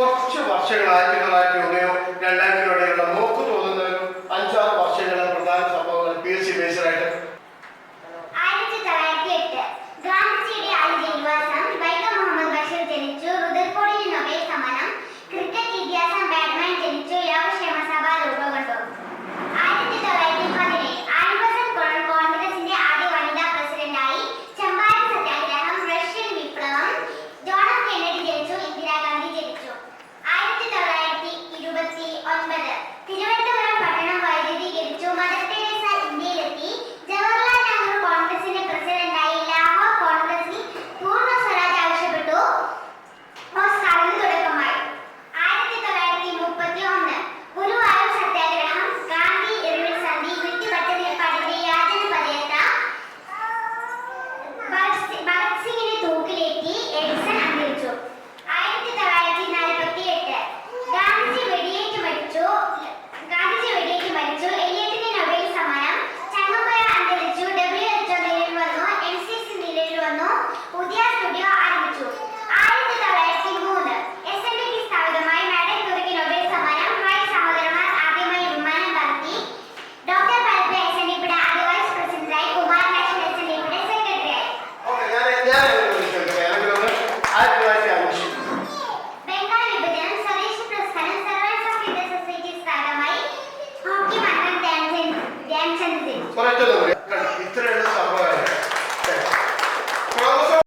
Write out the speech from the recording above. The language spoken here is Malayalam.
കുറച്ച് വർഷങ്ങളായി തൊള്ളായിരത്തി ഒന്നിനോ രണ്ടായിരത്തിനോടെയുള്ള നോക്കു തോന്നുന്നവരും അഞ്ചാറ് വർഷങ്ങളിൽ പ്രധാന സംഭവങ്ങൾ പി എസ് സി ബേസിലായിട്ട് പുതിയ സ്റ്റുഡിയോ ആരംഭിച്ചു. ആയിരത്തി തൊള്ളായിരത്തി മൂന്ന് എസ് എൻ ഡിക്ക് സ്ഥാപിതമായി മാഡം ക്യൂറിക്ക് നൊബേൽ സമ്മാനം റൈറ്റ് സഹോദരന്മാർ ആദ്യമായി വിമാനം നടത്തി. ഡോക്ടർ പരപ്പ് എസ് എൻ ഡിയുടെ ആദ്യ വൈസ് പ്രസിഡന്റായി കുമാർ ലക്ഷ്മൺ എസ് എൻ ഡിയുടെ സെക്രട്ടറിയായി ബംഗാൾ വിഭജനം സ്വദേശി പ്രസ്ഥാനം സർവൈസ് ഓഫ് ഇന്ത്യ സൊസൈറ്റി സ്ഥാപനമായി ഹോക്കി മണ്ഡലം ധ്യാൻചന്ദ് ധ്യാൻചന്ദ്